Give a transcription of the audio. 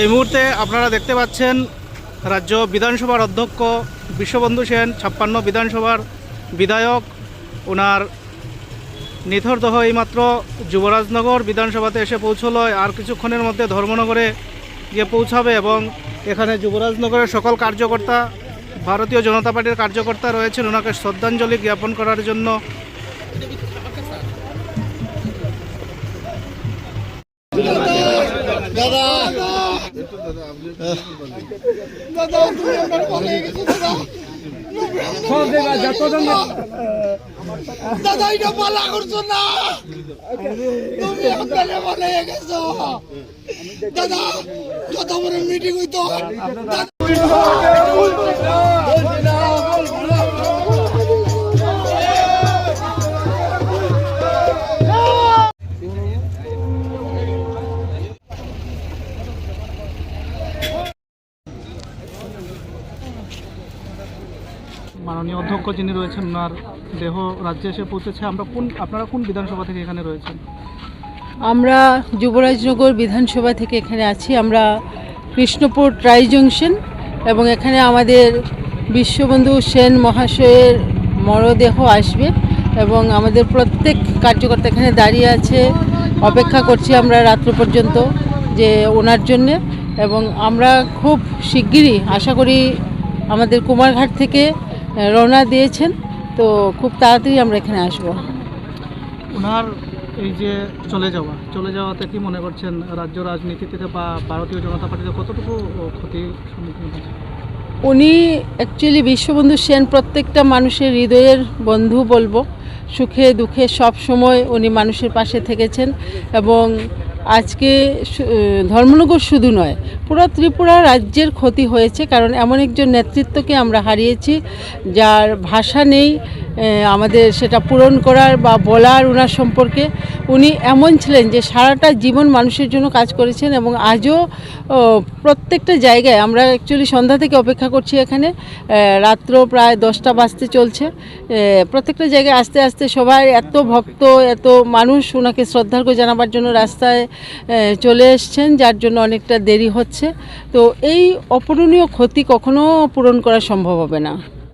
এই মুহূর্তে আপনারা দেখতে পাচ্ছেন রাজ্য বিধানসভার অধ্যক্ষ বিশ্ববন্ধু সেন, ছাপ্পান্ন বিধানসভার বিধায়ক। ওনার নিথর দেহ এইমাত্র যুবরাজনগর বিধানসভাতে এসে পৌঁছলো। আর কিছুক্ষণের মধ্যে ধর্মনগরে গিয়ে পৌঁছাবে এবং এখানে যুবরাজনগরের সকল কার্যকর্তা ভারতীয় জনতা পার্টির কার্যকর্তা রয়েছেন, ওনাকে শ্রদ্ধাঞ্জলি জ্ঞাপন করার জন্য। দাদা যত বড় মিটিং হইতো মাননীয় অধ্যক্ষ যিনি রয়েছেন, ওনার দেহ রাজ্যে এসে পৌঁছেছে। আমরা কোন, আপনারা কোন বিধানসভা থেকে এখানে রয়েছেন? আমরা যুবরাজনগর বিধানসভা থেকে এখানে আছি। আমরা কৃষ্ণপুর ট্রাই জংশন এবং এখানে আমাদের বিশ্ববন্ধু সেন মহাশয়ের মরদেহ আসবে এবং আমাদের প্রত্যেক কার্যকর্তা এখানে দাঁড়িয়ে আছে। অপেক্ষা করছি আমরা রাত্র পর্যন্ত যে ওনার জন্যে এবং আমরা খুব শিগগিরই, আশা করি আমাদের কুমারঘাট থেকে রওনা দিয়েছেন তো খুব তাড়াতাড়ি আমরা এখানে আসব। ওনার এই যে চলে যাওয়া চলে যাওয়াতে কি মনে করছেন? রাজ্য রাজনীতিতে বা ভারতীয় জনতা পার্টিতে কতটুকু ক্ষতির সম্মুখীন উনি অ্যাকচুয়ালি বিশ্ববন্ধু সেন প্রত্যেকটা মানুষের হৃদয়ের বন্ধু বলব। সুখে দুঃখে সব সময় উনি মানুষের পাশে থেকেছেন এবং আজকে ধর্মনগর শুধু নয়, পুরো ত্রিপুরা রাজ্যের ক্ষতি হয়েছে, কারণ এমন একজন নেতৃত্বকে আমরা হারিয়েছি যার ভাষা নেই আমাদের সেটা পূরণ করার বা বলার ওনার সম্পর্কে উনি এমন ছিলেন যে সারাটা জীবন মানুষের জন্য কাজ করেছেন এবং আজও প্রত্যেকটা জায়গায় আমরা অ্যাকচুয়ালি সন্ধ্যা থেকে অপেক্ষা করছি এখানে রাত্র প্রায় দশটা বাজতে চলছে প্রত্যেকটা জায়গায় আস্তে আস্তে সবাই এত ভক্ত, এত মানুষ ওনাকে শ্রদ্ধার্ঘ্য জানাবার জন্য রাস্তায় চলে এসছেন, যার জন্য অনেকটা দেরি হচ্ছে। তো এই অপূরণীয় ক্ষতি কখনো পূরণ করা সম্ভব হবে না।